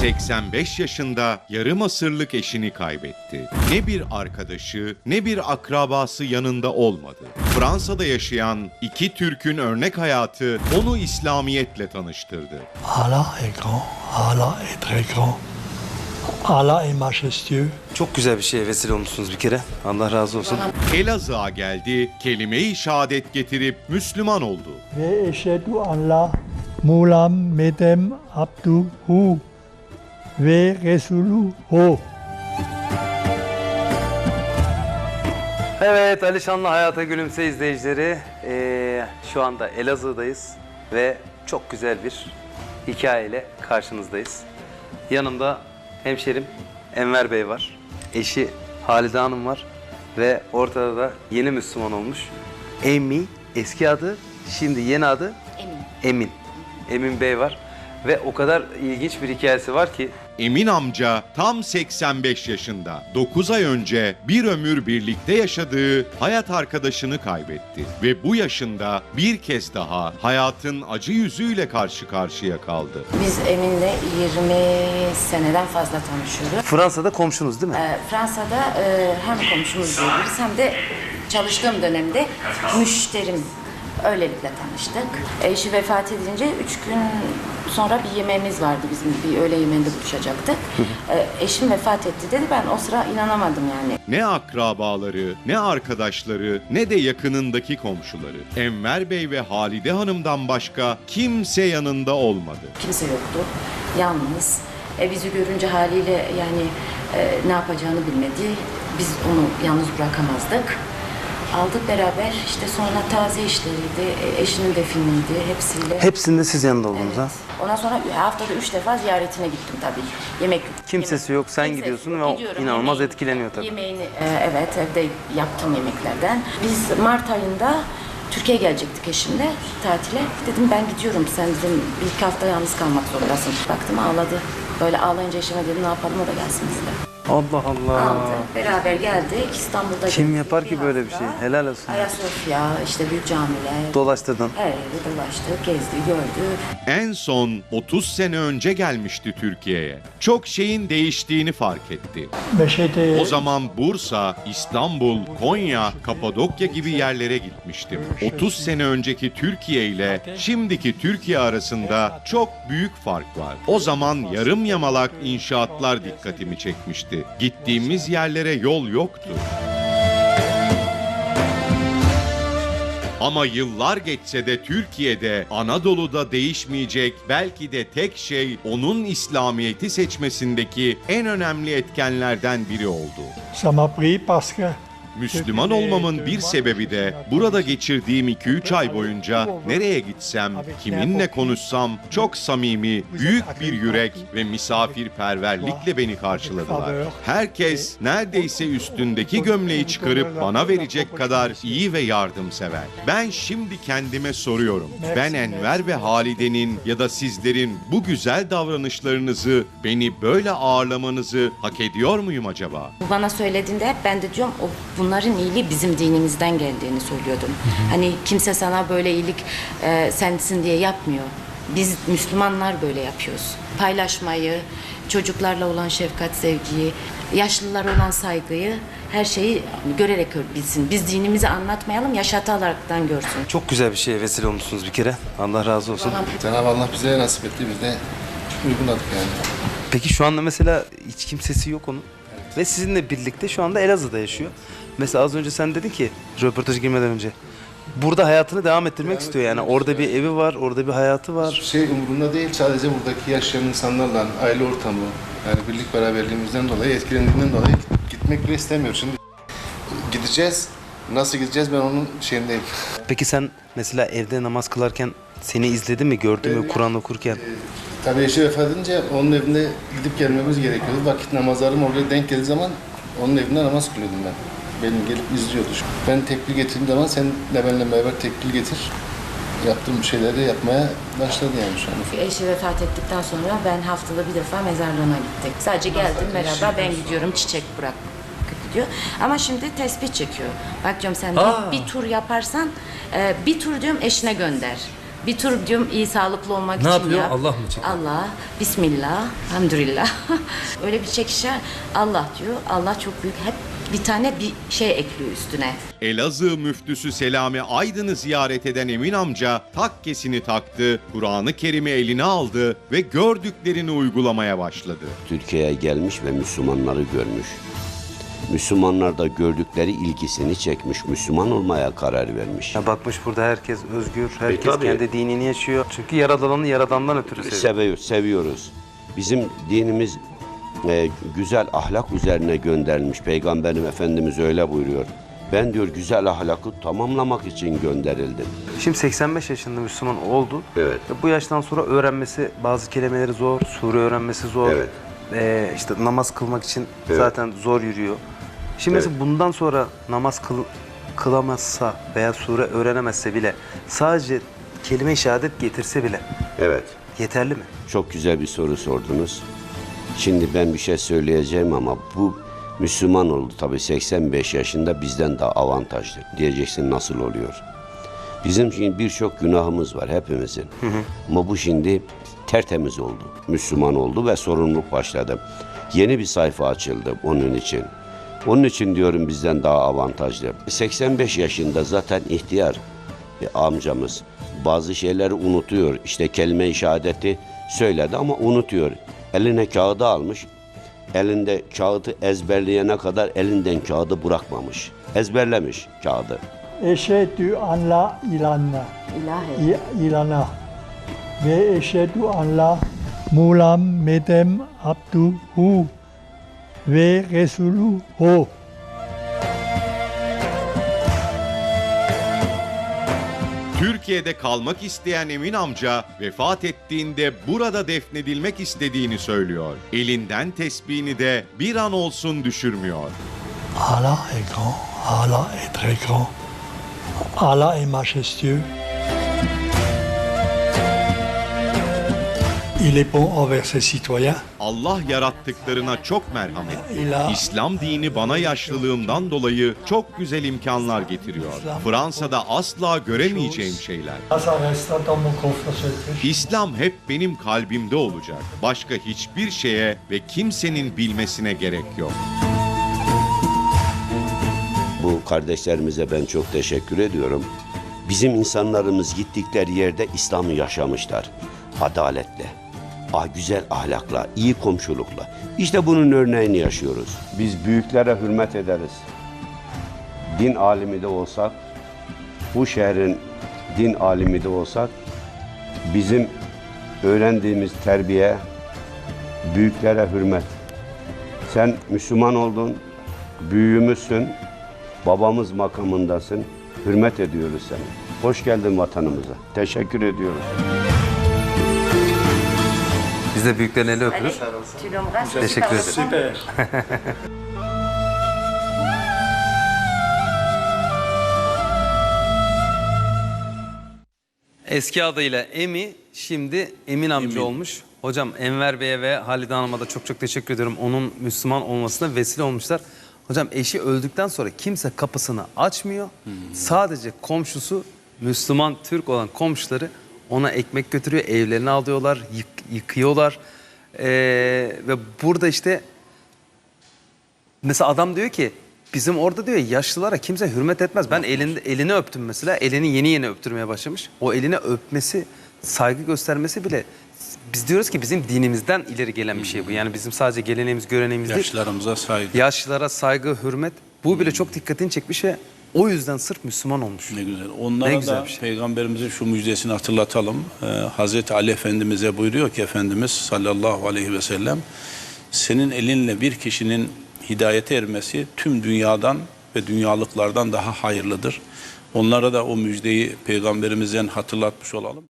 85 yaşında yarım asırlık eşini kaybetti. Ne bir arkadaşı ne bir akrabası yanında olmadı. Fransa'da yaşayan iki Türk'ün örnek hayatı onu İslamiyetle tanıştırdı. Allah est grand, Allah est très grand. Allah est majestueux. Çok güzel bir şeye vesile olmuşsunuz bir kere. Allah razı olsun. Elazığ'a geldi, kelime-i şehadet getirip Müslüman oldu. Ve eşhedü Allah mulam medem abduhu ve resuluhu. Evet Alişan'la Hayata Gülümse izleyicileri eee, şu anda Elazığ'dayız ve çok güzel bir hikayeyle karşınızdayız. Yanımda hemşerim Enver Bey var, eşi Halide Hanım var ve ortada da yeni Müslüman olmuş Emi, eski adı, şimdi yeni adı Emin. Emin. Emin Bey var ve o kadar ilginç bir hikayesi var ki Emin amca tam 85 yaşında. 9 ay önce bir ömür birlikte yaşadığı hayat arkadaşını kaybetti. Ve bu yaşında bir kez daha hayatın acı yüzüyle karşı karşıya kaldı. Biz Emin'le 20 seneden fazla tanışıyoruz. Fransa'da komşunuz değil mi? Ee, Fransa'da e, hem komşumuz diyebiliriz hem de çalıştığım dönemde müşterim. Öylelikle tanıştık. Eşi vefat edince üç gün sonra bir yemeğimiz vardı bizim. Bir öğle yemeğinde buluşacaktık. Ee, eşim vefat etti dedi. Ben o sıra inanamadım yani. Ne akrabaları, ne arkadaşları, ne de yakınındaki komşuları. Enver Bey ve Halide Hanım'dan başka kimse yanında olmadı. Kimse yoktu. Yalnız. E, bizi görünce haliyle yani e, ne yapacağını bilmedi. Biz onu yalnız bırakamazdık. Aldık beraber işte sonra taze işleriydi, e, eşinin definiydi hepsiyle. Hepsinde siz yanında oldunuz Evet. ha? Ondan sonra haftada üç defa ziyaretine gittim tabii. Yemek Kimsesi yok, sen gidiyorsun ve o Gidiyorum, inanılmaz yemeğini- etkileniyor tabii. Yemeğini e, evet evde yaptığım yemeklerden. Biz Mart ayında Türkiye'ye gelecektik eşimle tatile. Dedim ben gidiyorum sen dedim bir iki hafta yalnız kalmak zorundasın. Baktım ağladı. Böyle ağlayınca eşime dedim ne yapalım o da gelsin bizle. Allah Allah. Aldı. Beraber geldik İstanbul'da Kim yapar ki böyle bir şey? Helal olsun. Ayasofya, işte büyük camiler. Dolaştırdın. Her yeri dolaştık, gezdi, gördü. En son 30 sene önce gelmişti Türkiye'ye. Çok şeyin değiştiğini fark etti. Meşhede O zaman Bursa, İstanbul, Konya, Kapadokya gibi yerlere gitmiştim. 30 sene önceki Türkiye ile şimdiki Türkiye arasında çok büyük fark var. O zaman yarım yamalak inşaatlar dikkatimi çekmişti. Gittiğimiz yerlere yol yoktu. Ama yıllar geçse de Türkiye'de, Anadolu'da değişmeyecek belki de tek şey onun İslamiyet'i seçmesindeki en önemli etkenlerden biri oldu. ça m'a pris parce que Müslüman olmamın bir sebebi de burada geçirdiğim 2-3 ay boyunca nereye gitsem, kiminle konuşsam çok samimi, büyük bir yürek ve misafirperverlikle beni karşıladılar. Herkes neredeyse üstündeki gömleği çıkarıp bana verecek kadar iyi ve yardımsever. Ben şimdi kendime soruyorum. Ben Enver ve Halide'nin ya da sizlerin bu güzel davranışlarınızı, beni böyle ağırlamanızı hak ediyor muyum acaba? Bana söylediğinde hep ben de diyorum o bunların iyiliği bizim dinimizden geldiğini söylüyordum. Hani kimse sana böyle iyilik e, sensin diye yapmıyor. Biz Müslümanlar böyle yapıyoruz. Paylaşmayı, çocuklarla olan şefkat, sevgiyi, yaşlılara olan saygıyı her şeyi görerek bilsin. Biz dinimizi anlatmayalım, yaşataraktan görsün. Çok güzel bir şeye vesile olmuşsunuz bir kere. Allah razı olsun. Cenab-ı Allah bize nasip etti, biz de uyguladık yani. Peki şu anda mesela hiç kimsesi yok onun. Ve sizinle birlikte şu anda Elazığ'da yaşıyor. Mesela az önce sen dedin ki röportaja girmeden önce. Burada hayatını devam ettirmek istiyor yani. Orada bir evi var, orada bir hayatı var. Şey umurunda değil, sadece buradaki yaşayan insanlarla, aile ortamı, yani birlik beraberliğimizden dolayı, etkilendiğinden dolayı gitmek bile istemiyor. Şimdi gideceğiz, nasıl gideceğiz ben onun şeyindeyim. Peki sen mesela evde namaz kılarken seni izledi mi, gördü mü Kur'an okurken? Tabii eşi vefat edince onun evinde gidip gelmemiz gerekiyordu. Vakit namazlarım oraya denk geldiği zaman onun evinde namaz kılıyordum ben. Benim gelip izliyordu. Ben tekbir getirdiğim zaman sen de benimle beraber tekbir getir. Yaptığım şeyleri yapmaya başladı yani şu an. Eşi vefat ettikten sonra ben haftada bir defa mezarlığına gittik. Sadece geldim beraber ben gidiyorum çiçek bırak gidiyor. Ama şimdi tespih çekiyor. Bak diyorum sen bir, bir tur yaparsan e, bir tur diyorum eşine gönder. Bir tur diyorum iyi sağlıklı olmak Ne için yapıyor? yap. Allah mı çekiyor? Allah, Bismillah, Hamdülillah. Öyle bir çekişer. Allah diyor. Allah çok büyük. Hep bir tane bir şey ekliyor üstüne. Elazığ müftüsü Selami Aydın'ı ziyaret eden Emin amca takkesini taktı, Kur'an-ı Kerim'i eline aldı ve gördüklerini uygulamaya başladı. Türkiye'ye gelmiş ve Müslümanları görmüş. Müslümanlar da gördükleri ilgisini çekmiş, Müslüman olmaya karar vermiş. Ya bakmış burada herkes özgür, herkes tabii. kendi dinini yaşıyor. Çünkü yaradanı yaradandan ötürü seviyor. Seviyoruz, seviyoruz. Bizim dinimiz e, güzel ahlak üzerine gönderilmiş. Peygamberim Efendimiz öyle buyuruyor. Ben diyor güzel ahlakı tamamlamak için gönderildim. Şimdi 85 yaşında Müslüman oldu. Evet. Ve bu yaştan sonra öğrenmesi bazı kelimeleri zor, sure öğrenmesi zor. Evet. Ee, işte namaz kılmak için Evet. zaten zor yürüyor. Şimdi Evet. mesela bundan sonra namaz kıl, kılamazsa veya sure öğrenemezse bile sadece kelime-i şehadet getirse bile Evet. yeterli mi? Çok güzel bir soru sordunuz. Şimdi ben bir şey söyleyeceğim ama bu Müslüman oldu tabii 85 yaşında bizden daha avantajlı. Diyeceksin nasıl oluyor? Bizim şimdi birçok günahımız var hepimizin. Ama bu şimdi tertemiz oldu. Müslüman oldu ve sorumluluk başladı. Yeni bir sayfa açıldı onun için. Onun için diyorum bizden daha avantajlı. 85 yaşında zaten ihtiyar bir amcamız. Bazı şeyleri unutuyor. İşte kelime-i şehadeti söyledi ama unutuyor. Eline kağıdı almış. Elinde kağıdı ezberleyene kadar elinden kağıdı bırakmamış. Ezberlemiş kağıdı. Eşhedü en la ilanna. İlahi. ilana ve eşhedü en la Muhammedem abduhu ve resuluhu. Türkiye'de kalmak isteyen Emin amca vefat ettiğinde burada defnedilmek istediğini söylüyor. Elinden tesbihini de bir an olsun düşürmüyor. Allah est grand, Allah est très grand, Allah est majestueux. Il est bon envers ses citoyens. Allah yarattıklarına çok merhametli. İslam dini bana yaşlılığımdan dolayı çok güzel imkanlar getiriyor. Fransa'da asla göremeyeceğim şeyler. Ça restera dans mon coffre secret. İslam hep benim kalbimde olacak. Başka hiçbir şeye ve kimsenin bilmesine gerek yok. Bu kardeşlerimize ben çok teşekkür ediyorum. Bizim insanlarımız gittikleri yerde İslam'ı yaşamışlar. Adaletle, ah, güzel ahlakla, iyi komşulukla. İşte bunun örneğini yaşıyoruz. Biz büyüklere hürmet ederiz. Din alimi de olsak, bu şehrin din alimi de olsak, bizim öğrendiğimiz terbiye, büyüklere hürmet. Sen Müslüman oldun, büyüğümüzsün, babamız makamındasın. Hürmet ediyoruz seni. Hoş geldin vatanımıza. Teşekkür ediyoruz. Biz de büyüklerin eli l'embrasses Teşekkür ederim. Super. Eski adıyla Emi, şimdi Emin amca olmuş. Hocam Enver Bey'e ve Halide Hanım'a da çok çok teşekkür ediyorum. Onun Müslüman olmasına vesile olmuşlar. Hocam eşi öldükten sonra kimse kapısını açmıyor. Sadece komşusu Müslüman Türk olan komşuları ona ekmek götürüyor, evlerini alıyorlar, yık- yıkıyorlar. Ee, ve burada işte Mesela adam diyor ki bizim orada diyor yaşlılara kimse hürmet etmez. Ben elinde, elini öptüm mesela. Elini yeni yeni öptürmeye başlamış. O elini öpmesi, saygı göstermesi bile biz diyoruz ki bizim dinimizden ileri gelen bir şey bu. Yani bizim sadece geleneğimiz, göreneğimiz değil. Yaşlarımıza saygı. Yaşlılara saygı, hürmet. Bu bile çok dikkatini çekmiş ve o yüzden sırf Müslüman olmuş. Ne güzel. Onlara Ne güzel da bir şey. Peygamberimizin şu müjdesini hatırlatalım. Ee, Hazreti Ali Efendimiz'e buyuruyor ki Efendimiz sallallahu aleyhi ve sellem senin elinle bir kişinin hidayete ermesi tüm dünyadan ve dünyalıklardan daha hayırlıdır. Onlara da o müjdeyi Peygamberimizden hatırlatmış olalım.